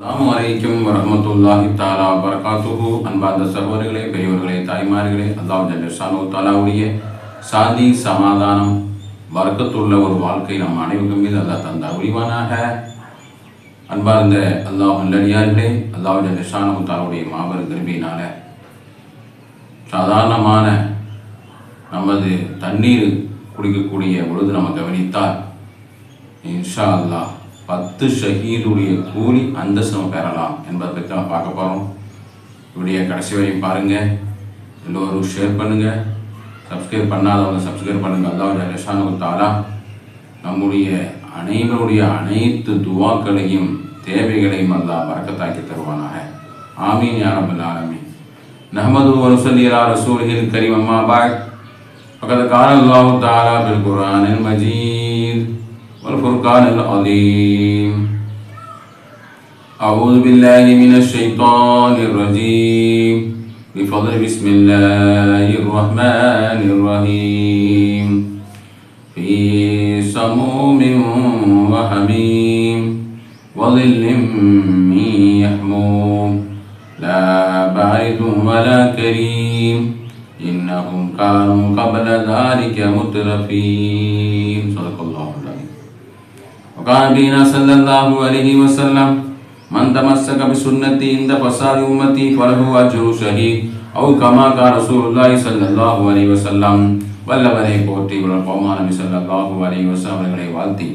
அலாம் வலைக்கம் வரமத்துல்லாஹி தாலா வரகாத்துஹு அன்பார்ந்த சகோதரிகளே பெரியவர்களே தாய்மார்களே அல்லாஹ் ஜல்லஷானு தாலாவுடைய சாந்தி சமாதானம் வர்க்கத்துள்ள ஒரு வாழ்க்கை நம் அனைவருக்கும் மீது அல்லாஹ் தந்தா உரிவானாக அன்பார்ந்த அல்லாஹ் நல்லடியார்களே அல்லாஹ் ஜல்லஷானு தாலாவுடைய மாபெரும் திரும்பியினால சாதாரணமான நமது தண்ணீர் குடிக்கக்கூடிய பொழுது நம்ம கவனித்தால் இன்ஷா அல்லாஹ் பத்து ஷஹீதுடைய கூலி அந்தஸ்து பெறலாம் என்பதை பற்றி நம்ம பார்க்க போகிறோம் இப்படியே கடைசி வரையும் பாருங்கள் எல்லோரும் ஷேர் பண்ணுங்கள் சப்ஸ்கிரைப் பண்ணாதவங்க சப்ஸ்கிரைப் பண்ணுங்கள் அல்லாஹ் ரஷானு தாலா நம்முடைய அனைவருடைய அனைத்து துவாக்களையும் தேவைகளையும் அல்லாஹ் வரக்கத்தாக்கி தருவானாக. ஆமீன் யாரபுல் ஆலமீன். நஹமது வனுசல்லியலா ரசூலின் கரிமம்மா பாய் பக்கத்து காரல்லாஹு தாலா பில் குரானின் மஜீ والفرقان العظيم. أعوذ بالله من الشيطان الرجيم. بفضل بسم الله الرحمن الرحيم. في سموم وحميم وظل من يحموم. لا بارد ولا كريم. إنهم كانوا قبل ذلك مترفين. صدق الله. وقال نبينا صلى الله عليه وسلم من تمسك بسنتي عند فساد أمتي فله أجر شهيد أو كما قال رسول الله صلى الله عليه وسلم வல்லவரை போற்றி உலகமான நபி ஸல்லல்லாஹு அலைஹி வஸல்லம் அவர்களை வாழ்த்தி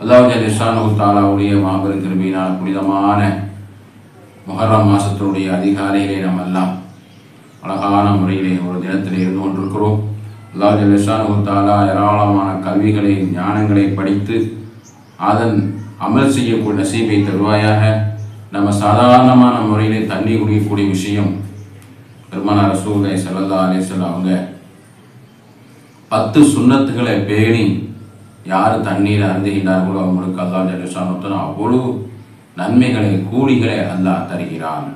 அல்லாஹ் ஜல்லிஷானு தாலாவுடைய மாபெரும் கிருபையினால் புனிதமான முஹர்ரம் மாசத்தினுடைய அதிகாலையிலே நாம் எல்லாம் அழகான முறையிலே ஒரு தினத்தில் இருந்து கொண்டிருக்கிறோம் அல்லாஹ் ஜல்லிஷானு தாலா ஏராளமான கல்விகளை ஞானங்களை படித்து அதன் அமல் செய்யக்கூடிய நசீபை தருவாயாக நம்ம சாதாரணமான முறையிலே தண்ணி குடிக்கக்கூடிய விஷயம் பெருமான ரசூலை சல்லல்லா அலிஸ்லாம் அவங்க பத்து சுண்ணத்துகளை பேணி யார் தண்ணீர் அருந்துகின்றார்களோ அவங்களுக்கு அல்லா ஜலிஷானுத்தன் அவ்வளவு நன்மைகளை கூலிகளை அல்லாஹ் தருகிறான்.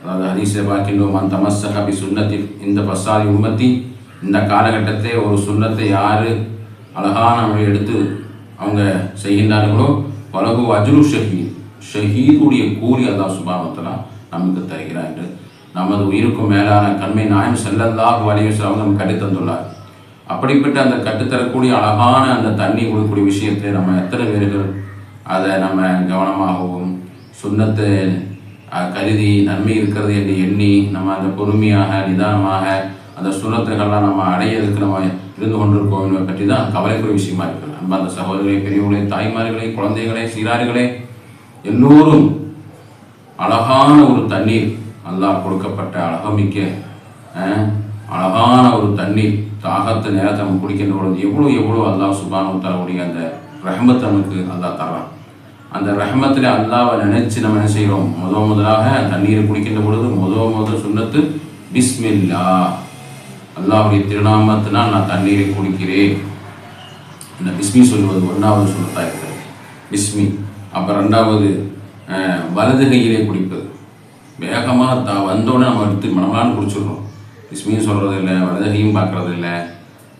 அதாவது ஹதீஸை பார்க்கின்றோம்? அந்த தமஸ்ஸஹபி சுண்ணத்தில். இந்த பசாதி உம்மத்தி இந்த காலகட்டத்தை ஒரு சுண்ணத்தை யார் அழகான எடுத்து அவங்க செய்கின்றார்களோ? பலகு அஜ்ரு ஷஹீத். ஷஹீதுடைய கூலி அல்லாஹ் சுபாவத்தெல்லாம் நமக்கு தருகிறார் என்று. நமது உயிருக்கும் மேலான கண்மை நாயம் செல்லந்தாக வலியுசல் அவங்க நமக்கு கற்றுத்தந்துள்ளார் அப்படிப்பட்ட அந்த கற்றுத்தரக்கூடிய அழகான அந்த தண்ணி கொடுக்கக்கூடிய விஷயத்தை நம்ம எத்தனை பேர்கள் அதை நம்ம கவனமாகவும் சுண்ணத்தை கருதி நன்மை இருக்கிறது என்று எண்ணி நம்ம அந்த பொறுமையாக நிதானமாக அந்த சுண்ணத்துகள்லாம் நம்ம அடையிறதுக்கு நம்ம இருந்து கொண்டிருக்கோம் என்பதை பற்றி தான் கவலைக்குரிய விஷயமா இருக்கிறது. அன்பார்ந்த சகோதரி பெரியவர்களே தாய்மார்களே குழந்தைகளே சீரார்களே எல்லோரும் அழகான ஒரு தண்ணீர் அல்லா கொடுக்கப்பட்ட அழகமிக்க அழகான ஒரு தண்ணீர் தாகத்து நேரத்தை நம்ம குடிக்கின்ற பொழுது எவ்வளோ எவ்வளோ அல்லா சுபானு தரக்கூடிய அந்த ரஹமத் நமக்கு அல்லா தர்றான். அந்த ரஹமத்தில் அல்லாவை நினைச்சு நம்ம என்ன செய்கிறோம் முத முதலாக தண்ணீரை குடிக்கின்ற பொழுது முத முத சுண்ணத்து பிஸ்மில்லா அல்லாவுடைய திருநாமத்தினால் நான் தண்ணீரை குடிக்கிறேன். இந்த பிஸ்மி சொல்வது ஒன்றாவது சொல்லத்தான் இருக்கிறது பிஸ்மி அப்போ ரெண்டாவது வலது கையிலே குடிப்பது. வேகமாக த வந்தோடனே நம்ம எடுத்து மனமான்னு குடிச்சிடுறோம். பிஸ்மியும் சொல்கிறது இல்லை வலது கையும் பார்க்கறது இல்லை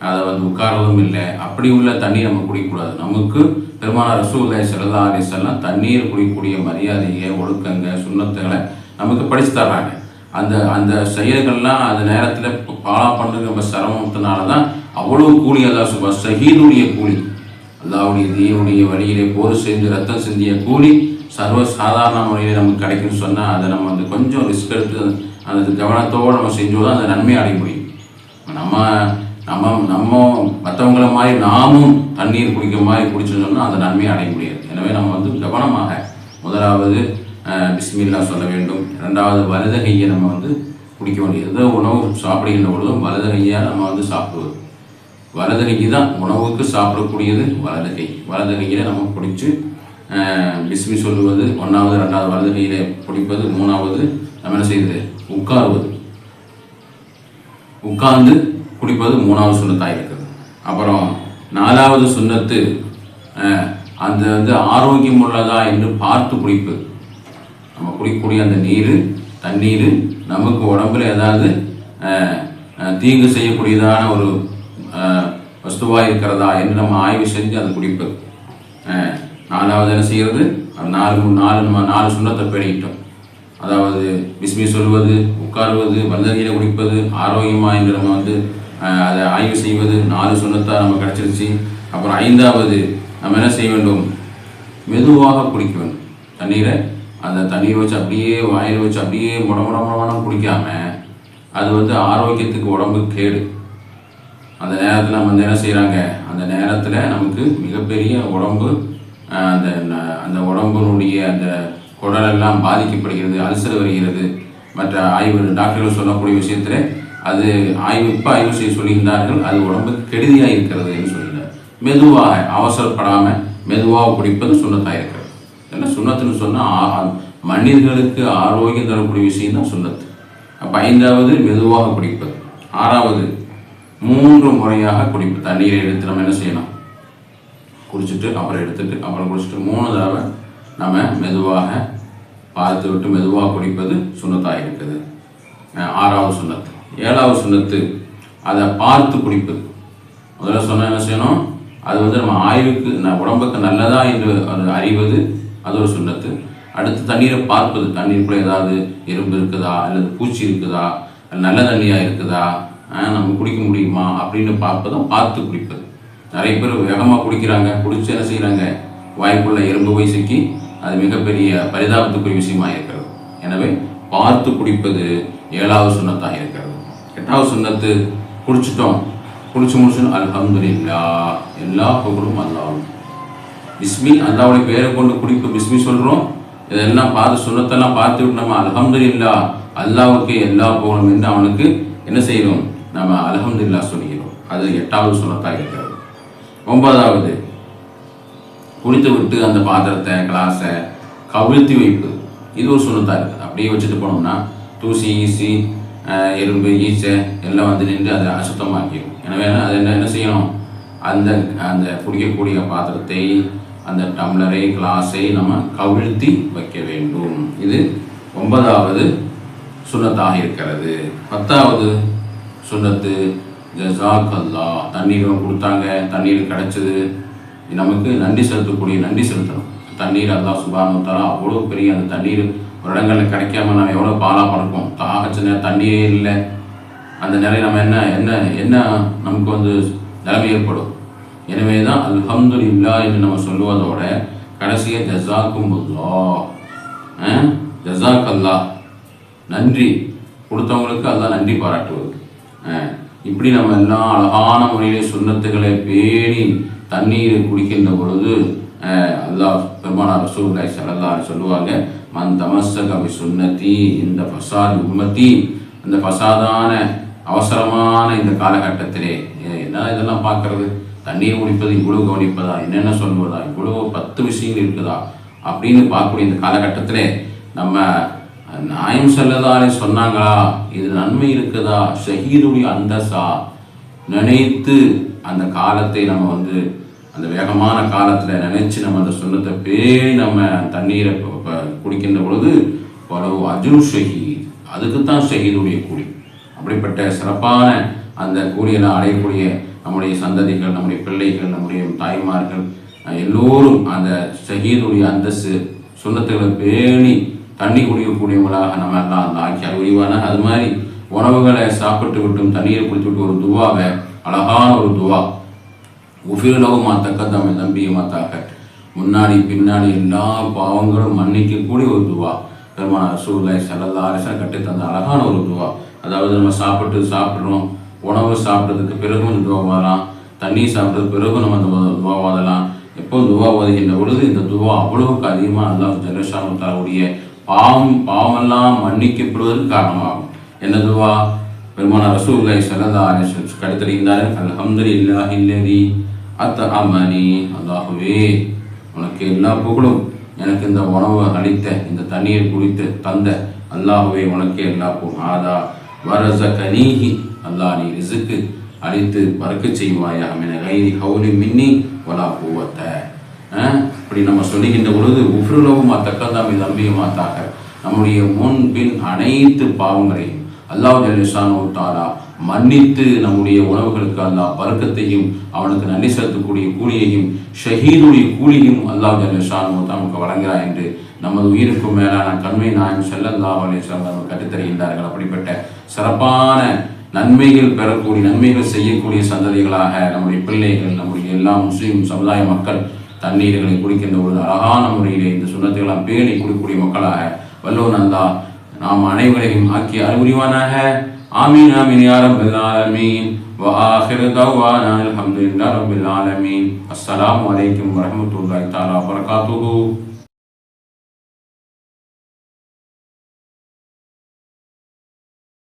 அதை வந்து உட்காரதும் இல்லை. அப்படி உள்ள தண்ணி நம்ம குடிக்கக்கூடாது. நமக்கு பெருமானார் ரசூல்லாய் சல்லா அலிசல்லாம் தண்ணீர் குடிக்கக்கூடிய மரியாதையை ஒழுக்கங்க சுண்ணத்துகளை நமக்கு படித்து தர்றாங்க. அந்த அந்த செயல்கள்லாம் அந்த நேரத்தில் பாலா பண்ணுறது நம்ம சிரமத்தினால தான் அவ்வளோ கூலி அல்லா சுபா ஷஹீதுடைய கூலி. அல்லாவுடைய தீனுடைய வழியிலே போர் செஞ்சு ரத்தம் செஞ்சிய கூலி சர்வ சாதாரண முறையில் நமக்கு கிடைக்கும்னு சொன்னால் அதை நம்ம வந்து கொஞ்சம் ரிஸ்க் எடுத்து அந்த கவனத்தோடு நம்ம செஞ்சோதான் அந்த நன்மை அடைய முடியும். நம்ம நம்ம நம்ம மற்றவங்கள மாதிரி நாமும் தண்ணீர் குடிக்கிற மாதிரி குடிச்சோம்னு சொன்னால் அந்த நன்மையை அடைய முடியாது. எனவே நம்ம வந்து கவனமாக முதலாவது பிஸ்மில்லா சொல்ல வேண்டும். இரண்டாவது வலது கையை நம்ம வந்து குடிக்க வேண்டியது. எந்த உணவு சாப்பிடுகின்ற பொழுதும் வலது கையாக நம்ம வந்து சாப்பிடுவது. வலதுகைக்கு தான் உணவுக்கு சாப்பிடக்கூடியது வலதுகை. வலதுகையில் நம்ம பிடிச்சி பிஸ்மி சொல்லுவது ஒன்றாவது ரெண்டாவது வலதுகையில் பிடிப்பது மூணாவது நம்ம என்ன செய்யுது உட்காருவது. உட்கார்ந்து குடிப்பது மூணாவது சுண்ணத்தாக இருக்குது. அப்புறம் நாலாவது சுண்ணத்து அந்த வந்து ஆரோக்கியம் உள்ளதா என்று பார்த்து குடிப்பது. நம்ம குடிக்கக்கூடிய அந்த நீர் தண்ணீர் நமக்கு உடம்புல ஏதாவது தீங்கு செய்யக்கூடியதான ஒரு வஸ்துவாக இருக்கிறதா என்று நம்ம ஆய்வு செஞ்சு அதை குடிப்பது. நாலாவது என்ன செய்கிறது நாலு நாலு நம்ம நாலு சுண்ணத்தை பேணிக்கிட்டோம். அதாவது பிஸ்மி சொல்வது உட்காருவது வந்ததியில் குடிப்பது ஆரோக்கியமாக என்று நம்ம வந்து அதை ஆய்வு செய்வது நாலு சுண்ணத்தாக நம்ம கிடச்சிருச்சு. அப்புறம் ஐந்தாவது நம்ம என்ன செய்ய வேண்டும்? மெதுவாக குடிக்க வேண்டும். தண்ணீரை அந்த தண்ணீரை வச்சு அப்படியே வாயில் வச்சு அப்படியே முட முட அது வந்து ஆரோக்கியத்துக்கு உடம்பு கேடு. அந்த நேரத்தில் நம்ம வந்து என்ன செய்கிறாங்க அந்த நேரத்தில் நமக்கு மிகப்பெரிய உடம்பு அந்த அந்த உடம்பினுடைய அந்த குடலெல்லாம் பாதிக்கப்படுகிறது அல்சர் வருகிறது. மற்ற ஆய்வு டாக்டர்கள் சொல்லக்கூடிய விஷயத்தில் அது ஆய்வு இப்போ ஆய்வு செய்ய சொல்லியிருந்தார்கள். அது உடம்புக்கு கெடுதியாக இருக்கிறது என்று சொல்லியிருந்தார். மெதுவாக அவசரப்படாமல் மெதுவாக குடிப்பது சுண்ணத்தாக இருக்கிறது. ஏன்னா சுண்ணத்துன்னு சொன்னால் மனிதர்களுக்கு ஆரோக்கியம் தரக்கூடிய விஷயம் தான் சுண்ணத்து. அப்போ ஐந்தாவது மெதுவாக குடிப்பது. ஆறாவது மூன்று முறையாக குடிப்பு. தண்ணீரை எடுத்து நம்ம என்ன செய்யணும்? குடிச்சிட்டு அப்புறம் எடுத்துட்டு அப்புறம் குடிச்சிட்டு மூணு தடவை நம்ம மெதுவாக பார்த்து விட்டு மெதுவாக குடிப்பது சுண்ணத்தாக இருக்குது. ஆறாவது சுண்ணத்து ஏழாவது சுண்ணத்து அதை பார்த்து குடிப்பது. முதல்ல சொன்ன என்ன செய்யணும்? அது வந்து நம்ம ஆய்வுக்கு ந- உடம்புக்கு நல்லதா என்று அறிவது அது ஒரு சுண்ணத்து. அடுத்து தண்ணீரை பார்ப்பது. தண்ணீருக்குள்ளே ஏதாவது எறும்பு இருக்குதா? அல்லது பூச்சி இருக்குதா? நல்ல தண்ணியாக இருக்குதா? நம்ம குடிக்க முடியுமா அப்படின்னு பார்ப்பதும் பார்த்து குடிப்பது. நிறைய பேர் வேகமாக குடிக்கிறாங்க குடிச்சு என்ன செய்கிறாங்க வாய்ப்புள்ள எறும்பு போய் சிக்கி அது மிகப்பெரிய பரிதாபத்துக்குரிய விஷயமாக இருக்கிறது. எனவே பார்த்து குடிப்பது ஏழாவது சுண்ணத்தாக இருக்கிறது. எட்டாவது சுண்ணத்து குடிச்சிட்டோம். குடிச்சு முடிச்சுன்னு அல்ஹம்துலில்லா. எல்லா புகழும் அல்லாவும் பிஸ்மி அல்லாவுடைய பேரை கொண்டு குடிப்பு பிஸ்மி சொல்கிறோம் இதெல்லாம் பார்த்து சுண்ணத்தெல்லாம் பார்த்து விட்டு நம்ம அல்ஹம்துலில்லா அல்லாவுக்கு எல்லா புகழும் என்று அவனுக்கு என்ன செய்கிறோம் நம்ம அல்ஹம்துலில்லா சொல்கிறோம் அது எட்டாவது சுண்ணத்தாக இருக்கிறது. ஒன்பதாவது குளித்து விட்டு அந்த பாத்திரத்தை கிளாஸை கவிழ்த்தி வைப்பு. இது ஒரு சுண்ணத்தா இருக்குது அப்படியே வச்சுட்டு போனோம்னா தூசி ஈசி எறும்பு ஈச்சை எல்லாம் வந்து நின்று அதை அசுத்தமாக்கிடும். எனவே அது என்ன என்ன செய்யணும்? அந்த அந்த குடிக்கக்கூடிய பாத்திரத்தை அந்த டம்ளரை கிளாஸை நம்ம கவிழ்த்தி வைக்க வேண்டும். இது ஒன்பதாவது சுண்ணத்தாக இருக்கிறது. பத்தாவது சுண்ணத்து ஜசாக் அல்லா தண்ணீரும் கொடுத்தாங்க தண்ணீர் கிடைச்சது. நமக்கு நன்றி செலுத்தக்கூடிய நன்றி செலுத்தணும். தண்ணீர் அல்லா சுபானு தலா அவ்வளோ பெரிய அந்த தண்ணீர் ஒரு இடங்களில் கிடைக்காம நம்ம எவ்வளோ பாலாக பறக்கும். தாகச்சின தண்ணியே இல்லை. அந்த நிலை நம்ம என்ன என்ன என்ன நமக்கு வந்து நிலைமை ஏற்படும்? எனவே தான் அல்ஹம்துலில்லா என்று நம்ம சொல்லுவதோட கடைசியை ஜசாக்கும் ஜசாக் அல்லா நன்றி. கொடுத்தவங்களுக்கு அல்லா நன்றி பாராட்டுவது. இப்படி நம்ம எல்லாம் அழகான முறையிலே சுண்ணத்துகளை பேணி தண்ணீரை குடிக்கின்ற பொழுது அல்லாஹ் பெருமானார் ரசூலுல்லாஹி ஸல்லல்லாஹு சொல்லுவாங்க மன் தமஸ்ஸக சுண்ணத்தி இந்த ஃபசாத் உம்மதி இந்த ஃபசாதான அவசரமான இந்த காலகட்டத்திலே என்ன இதெல்லாம் பார்க்கறது? தண்ணீர் குடிப்பது இவ்வளவு கவனிப்பதா? என்னென்ன சொல்வதா? இவ்வளவு பத்து விஷயங்கள் இருக்குதா? அப்படின்னு பார்க்கக்கூடிய இந்த காலகட்டத்திலே நம்ம நாயம் செல்லதாலே சொன்னாங்களா? இது நன்மை இருக்குதா? ஷஹீதுடைய அந்தஸா நினைத்து அந்த காலத்தை நம்ம வந்து அந்த வேகமான காலத்தில் நினைச்சு நம்ம அந்த சொன்னத்தை பேணி நம்ம தண்ணீரை குடிக்கின்ற பொழுது பலவு அஜுர் ஷஹீத். அதுக்கு தான் ஷஹீதுடைய கூலி. அப்படிப்பட்ட சிறப்பான அந்த கூலியெல்லாம் அடையக்கூடிய நம்முடைய சந்ததிகள் நம்முடைய பிள்ளைகள் நம்முடைய தாய்மார்கள் எல்லோரும் அந்த ஷஹீதுடைய அந்தஸ்து சுண்ணத்துகளை பேணி தண்ணி குடிக்கக்கூடியவங்களாக நம்ம எல்லாம் அந்த ஆக்கி அறிவான அது மாதிரி உணவுகளை சாப்பிட்டு விட்டும் தண்ணீரை குடித்து விட்டு ஒரு துவாவை அழகான ஒரு துவா. உஃபிரலகுமா தக்கத்தமை நம்பியமாத்தாக முன்னாடி பின்னாடி எல்லா பாவங்களும் மன்னிக்கக்கூடிய ஒரு துவா. பெருமான ரசூல்லாய் சல்லல்லா அரசன் கட்டி தந்த அழகான ஒரு துவா. அதாவது நம்ம சாப்பிட்டு சாப்பிட்றோம் உணவு சாப்பிட்டதுக்கு பிறகும் இந்த துவா தண்ணி சாப்பிட்டதுக்கு பிறகும் நம்ம அந்த துவா ஓதலாம். எப்போ துவா ஓதுகின்ற பொழுது இந்த துவா அவ்வளவுக்கு அதிகமாக அல்லாஹ் ஜலஷாமுத்தாருடைய பாவம் பாவமெல்லாம் மன்னிக்கப்படுவதற்கு காரணமாகும். என்னதுவா பெருமான ரசூல்லாய் சல்லல்லா அலிசன் கடுத்தறிந்தார்கள் இல்லா இல்லதி அத்த அமனி அல்லாஹுவே உனக்கு எல்லா புகழும் எனக்கு இந்த உணவை அளித்த இந்த தண்ணீரை குடித்து தந்த அல்லாஹுவே உனக்கே எல்லா புகழும். ஆதா வரச கனீகி அல்லாஹ் நீ ரிசுக்கு அழித்து பறக்க செய்வாயா மின கைதி ஹவுலி மின்னி வலா பூவத்தை இப்படி நம்ம சொல்லுகின்ற பொழுது உஃப்ருலவும் தக்கந்தாமி தம்பியுமாத்தாக நம்முடைய முன் பின் அனைத்து பாவங்களையும் அல்லாஹ் ஜல்லிஷானு தாலா மன்னித்து நம்முடைய உணவுகளுக்கு அல்லாஹ் பறக்கத்தையும் அவனுக்கு நன்றி செலுத்தக்கூடிய கூலியையும் ஷஹீதுடைய கூலியும் அல்லாஹ் ஜல்லிஷானு நமக்கு வழங்குகிறார் என்று நமது உயிருக்கும் மேலான கண்மை நாயம் செல்லல்லா அலிஸ்லாம் நமக்கு கற்றுத்தருகின்றார்கள் அப்படிப்பட்ட சிறப்பான நன்மைகள் பெறக்கூடிய நன்மைகள் செய்யக்கூடிய சந்ததிகளாக நம்முடைய பிள்ளைகள் நம்முடைய எல்லா முஸ்லீம் சமுதாய மக்கள் தண்ணீர்களை குடிக்கின்ற ஒரு அழகான முறையிலே இந்த சுண்ணத்தைகளாம் பேணி குடிக்கக்கூடிய மக்களாக வல்லோன் அல்லா நாம் அனைவரையும் ஆக்கிய அறிவுரிவானாக ஆமீன் ஆமீன் யா ரப்பல் ஆலமீன் وآخر دعوانا الحمد لله رب العالمين السلام عليكم ورحمة الله تعالى وبركاته